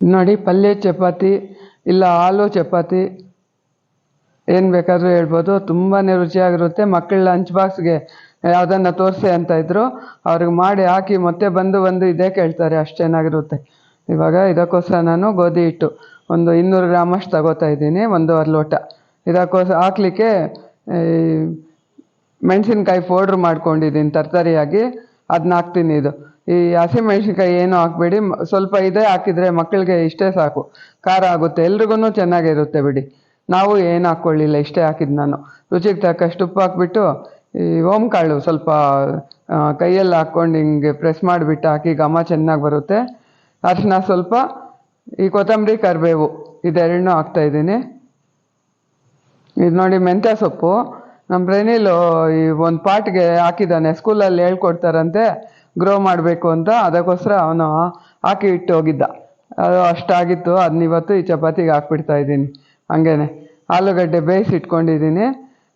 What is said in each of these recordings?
ನೋಡಿ, ಪಲ್ಯ, ಚಪಾತಿ, ಇಲ್ಲ ಹಾಲು, ಚಪಾತಿ. ಏನು ಬೇಕಾದರೂ ಹೇಳ್ಬೋದು. ತುಂಬಾ ರುಚಿಯಾಗಿರುತ್ತೆ. ಮಕ್ಕಳ ಲಂಚ್ ಬಾಕ್ಸ್ಗೆ ಯಾವುದನ್ನ ತೋರಿಸಿ ಅಂತ ಇದ್ರು, ಅವ್ರಿಗೆ ಮಾಡಿ ಹಾಕಿ ಮತ್ತೆ ಬಂದು ಬಂದು ಇದೇ ಕೇಳ್ತಾರೆ. ಅಷ್ಟು ಚೆನ್ನಾಗಿರುತ್ತೆ ಇವಾಗ ಇದಕ್ಕೋಸ್ಕರ ನಾನು ಗೋಧಿ ಹಿಟ್ಟು. ಒಂದು ಇನ್ನೂರು ಗ್ರಾಮಷ್ಟು ತಗೋತಾ ಇದ್ದೀನಿ, ಒಂದೂವರೆ ಲೋಟ. ಇದಕ್ಕೋಸ್ಕರ ಹಾಕ್ಲಿಕ್ಕೆ ಮೆಣಸಿನ್ಕಾಯಿ ಪೌಡ್ರ್ ಮಾಡ್ಕೊಂಡಿದ್ದೀನಿ ತರಕಾರಿಯಾಗಿ ಅದನ್ನ ಹಾಕ್ತೀನಿ ಇದು. ಈ ಹಸಿಮೆಣಸಿನ್ಕಾಯಿ ಏನು ಹಾಕ್ಬೇಡಿ. ಸ್ವಲ್ಪ ಇದೇ ಹಾಕಿದರೆ ಮಕ್ಕಳಿಗೆ ಇಷ್ಟೇ ಸಾಕು. ಖಾರ ಆಗುತ್ತೆ. ಎಲ್ರಿಗೂ ಚೆನ್ನಾಗಿರುತ್ತೆ ಬಿಡಿ. ನಾವು ಏನು ಹಾಕ್ಕೊಳ್ಳಿಲ್ಲ, ಇಷ್ಟೇ ಹಾಕಿದ್ದು ನಾನು. ರುಚಿಗೆ ತಕ್ಕಷ್ಟು ಉಪ್ಪು ಹಾಕ್ಬಿಟ್ಟು, ಈ ಓಮ್ ಕಾಳು ಸ್ವಲ್ಪ ಕೈಯಲ್ಲಿ ಹಾಕ್ಕೊಂಡು ಹಿಂಗೆ ಪ್ರೆಸ್ ಮಾಡಿಬಿಟ್ಟು ಹಾಕಿ ಘಮ ಚೆನ್ನಾಗಿ ಬರುತ್ತೆ. ಅರಿಶಿನ ಸ್ವಲ್ಪ, ಈ ಕೊತ್ತಂಬರಿ ಕರಿಬೇವು ಇದೆರಡನ್ನೂ ಹಾಕ್ತಾ ಇದ್ದೀನಿ. ಇದು ನೋಡಿ ಮೆಂತ್ಯ ಸೊಪ್ಪು. ನಮ್ಮ ಪ್ರೇನಿಲು ಈ ಒಂದು ಪಾಟ್ಗೆ ಹಾಕಿದ್ದಾನೆ. ಸ್ಕೂಲಲ್ಲಿ ಹೇಳ್ಕೊಡ್ತಾರಂತೆ. ಗ್ರೋ ಮಾಡಬೇಕು ಅಂತ ಅದಕ್ಕೋಸ್ಕರ ಅವನು ಹಾಕಿ ಇಟ್ಟು ಹೋಗಿದ್ದ. ಅದು ಅಷ್ಟಾಗಿತ್ತು ಅದನ್ನ ಇವತ್ತು ಈ ಚಪಾತಿಗೆ ಹಾಕ್ಬಿಡ್ತಾ ಇದ್ದೀನಿ. ಹಂಗೇನೆ. ಆಲೂಗಡ್ಡೆ ಬೇಯಿಸಿ ಇಟ್ಕೊಂಡಿದ್ದೀನಿ.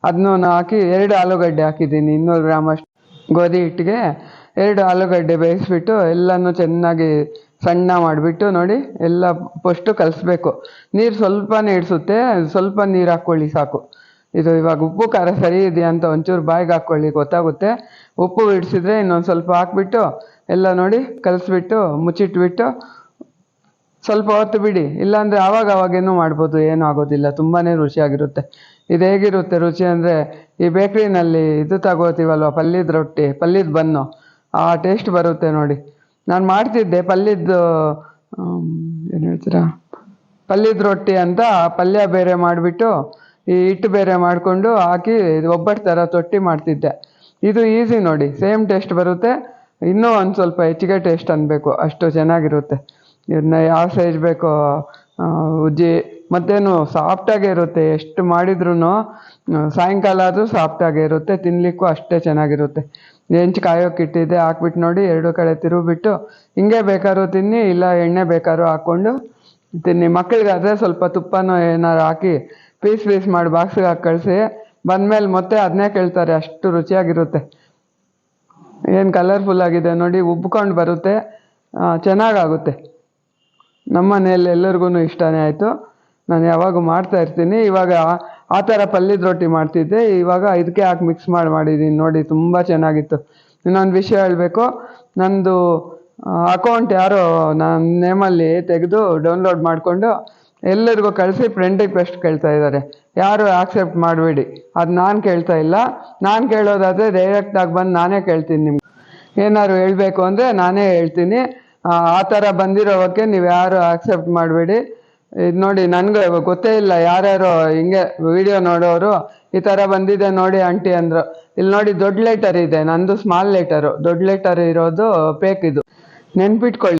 ಅದನ್ನೂ ಹಾಕಿ ಎರಡು ಆಲೂಗಡ್ಡೆ ಹಾಕಿದ್ದೀನಿ, ಇನ್ನೂರು ಗ್ರಾಮ್ ಅಷ್ಟು. ಗೋಧಿ ಹಿಟ್ಟಿಗೆ ಎರಡು ಆಲೂಗಡ್ಡೆ ಬೇಯಿಸ್ಬಿಟ್ಟು ಎಲ್ಲನೂ ಚೆನ್ನಾಗಿ ಸಣ್ಣ ಮಾಡಿಬಿಟ್ಟು ನೋಡಿ, ಎಲ್ಲ ಫಸ್ಟು ಕಲಿಸ್ಬೇಕು. ನೀರು ಸ್ವಲ್ಪನೇ ಇಡಿಸುತ್ತೆ ಸ್ವಲ್ಪ ನೀರು ಹಾಕ್ಕೊಳ್ಳಿ ಸಾಕು. ಇದು ಇವಾಗ ಉಪ್ಪು ಖಾರ ಸರಿ ಇದೆಯಾ ಅಂತ ಒಂಚೂರು ಬಾಯಿಗೆ ಹಾಕ್ಕೊಳ್ಳಿ, ಗೊತ್ತಾಗುತ್ತೆ. ಉಪ್ಪು ಬಿಡಿಸಿದ್ರೆ ಇನ್ನೊಂದು ಸ್ವಲ್ಪ ಹಾಕ್ಬಿಟ್ಟು ಎಲ್ಲ ನೋಡಿ ಕಲಸ್ಬಿಟ್ಟು, ಮುಚ್ಚಿಟ್ಬಿಟ್ಟು ಸ್ವಲ್ಪ ಹೊತ್ತು ಬಿಡಿ. ಇಲ್ಲಾಂದರೆ ಆವಾಗ ಆವಾಗೇನು ಮಾಡ್ಬೋದು, ಏನೂ ಆಗೋದಿಲ್ಲ. ತುಂಬಾ ರುಚಿಯಾಗಿರುತ್ತೆ. ಇದು ಹೇಗಿರುತ್ತೆ ರುಚಿ ಅಂದರೆ, ಈ ಬೇಕ್ರಿನಲ್ಲಿ ಇದು ತಗೋತೀವಲ್ವ, ಪಲ್ಯದ ರೊಟ್ಟಿ, ಪಲ್ಯದ ಬನ್ನು? ಆ ಟೇಸ್ಟ್ ಬರುತ್ತೆ ನೋಡಿ. ನಾನು ಮಾಡ್ತಿದ್ದೆ ಪಲ್ಯದ್ದು ಏನು ಹೇಳ್ತೀರಾ? ಪಲ್ಯದ ರೊಟ್ಟಿ ಅಂತ ಪಲ್ಯ ಬೇರೆ ಮಾಡಿಬಿಟ್ಟು, ಈ ಹಿಟ್ಟು ಬೇರೆ ಮಾಡಿಕೊಂಡು ಹಾಕಿ ಒಬ್ಬಟ್ಟು ಥರ ತೊಟ್ಟಿ ಮಾಡ್ತಿದ್ದೆ. ಇದು ಈಸಿ ನೋಡಿ. ಸೇಮ್ ಟೇಸ್ಟ್ ಬರುತ್ತೆ. ಇನ್ನೂ ಒಂದು ಸ್ವಲ್ಪ ಹೆಚ್ಚಿಗೆ ಟೇಸ್ಟ್ ಅನ್ನಬೇಕು ಅಷ್ಟು ಚೆನ್ನಾಗಿರುತ್ತೆ. ಇದನ್ನ ಯಾವ ಸೈಜ್ ಬೇಕೋ ಉಜ್ಜಿ. ಮತ್ತೇನು ಸಾಫ್ಟಾಗೇ ಇರುತ್ತೆ. ಎಷ್ಟು ಮಾಡಿದ್ರೂ ಸಾಯಂಕಾಲ ಆದರೂ ಸಾಫ್ಟಾಗೇ ಇರುತ್ತೆ. ತಿನ್ನಲಿಕ್ಕೂ ಅಷ್ಟೇ ಚೆನ್ನಾಗಿರುತ್ತೆ. ಹೆಂಚು ಕಾಯೋಕೆ ಇಟ್ಟಿದ್ದೆ ಹಾಕ್ಬಿಟ್ಟು ನೋಡಿ, ಎರಡು ಕಡೆ ತಿರುಗಿಬಿಟ್ಟು, ಹಿಂಗೆ ಬೇಕಾದ್ರೂ ತಿನ್ನಿ, ಇಲ್ಲ ಎಣ್ಣೆ ಬೇಕಾದ್ರೂ ಹಾಕ್ಕೊಂಡು ತಿನ್ನಿ. ಮಕ್ಕಳಿಗಾದರೆ ಸ್ವಲ್ಪ ತುಪ್ಪನೂ ಏನಾರು ಹಾಕಿ, ಪೀಸ್ ಪೀಸ್ ಮಾಡಿ ಬಾಕ್ಸಿಗೆ ಹಾಕಿ ಕಳಿಸಿ ಬಂದಮೇಲೆ ಮತ್ತೆ ಅದನ್ನೇ ಕೇಳ್ತಾರೆ, ಅಷ್ಟು ರುಚಿಯಾಗಿರುತ್ತೆ. ಏನು ಕಲರ್ಫುಲ್ ಆಗಿದೆ ನೋಡಿ, ಉಬ್ಕೊಂಡು ಬರುತ್ತೆ ಚೆನ್ನಾಗಾಗುತ್ತೆ. ನಮ್ಮ ಮನೆಯಲ್ಲಿ ಎಲ್ಲರಿಗೂ ಇಷ್ಟನೇ ಆಯಿತು. ನಾನು ಯಾವಾಗೂ ಮಾಡ್ತಾ ಇರ್ತೀನಿ. ಇವಾಗ ಆ ಥರ ಪಲ್ಯದ ರೊಟ್ಟಿ ಮಾಡ್ತಿದ್ದೆ. ಇವಾಗ ಇದಕ್ಕೆ ಹಾಕಿ ಮಿಕ್ಸ್ ಮಾಡಿ ಮಾಡಿದ್ದೀನಿ ನೋಡಿ, ತುಂಬ ಚೆನ್ನಾಗಿತ್ತು. ಇನ್ನೊಂದು ವಿಷಯ ಹೇಳಬೇಕು. ನಂದು ಅಕೌಂಟ್ ಯಾರೋ ನನ್ನ ನೇಮಲ್ಲಿ ತೆಗೆದು ಡೌನ್ಲೋಡ್ ಮಾಡಿಕೊಂಡು ಎಲ್ಲರಿಗೂ ಕಳಿಸಿ ಫ್ರೆಂಡ್ ರಿಕ್ವೆಸ್ಟ್ ಕೇಳ್ತಾ ಇದ್ದಾರೆ. ಯಾರು ಆಕ್ಸೆಪ್ಟ್ ಮಾಡಬೇಡಿ. ಅದು ನಾನು ಕೇಳ್ತಾ ಇಲ್ಲ. ನಾನು ಕೇಳೋದಾದರೆ ಡೈರೆಕ್ಟಾಗಿ ಬಂದು ನಾನೇ ಕೇಳ್ತೀನಿ ನಿಮ್ಗೆ. ಏನಾದ್ರು ಹೇಳಬೇಕು ಅಂದರೆ ನಾನೇ ಹೇಳ್ತೀನಿ. ಆ ಥರ ಬಂದಿರೋವಕ್ಕೆ ನೀವು ಯಾರು ಆಕ್ಸೆಪ್ಟ್ ಮಾಡಬೇಡಿ. ಇದು ನೋಡಿ ನನಗೆ ಗೊತ್ತೇ ಇಲ್ಲ ಯಾರ್ಯಾರು ಹಿಂಗೆ ವಿಡಿಯೋ ನೋಡೋರು, ಈ ಥರ ಬಂದಿದೆ ನೋಡಿ ಆಂಟಿ ಅಂದರು. ಇಲ್ಲಿ ನೋಡಿ ದೊಡ್ಡ ಲೆಟರ್ ಇದೆ, ನಂದು ಸ್ಮಾಲ್ ಲೆಟರು ದೊಡ್ಡ ಲೆಟರ್ ಇರೋದು ಪೇಕ್ ಇದು. ನೆನ್ಪಿಟ್ಕೊಳ್ಳಿ.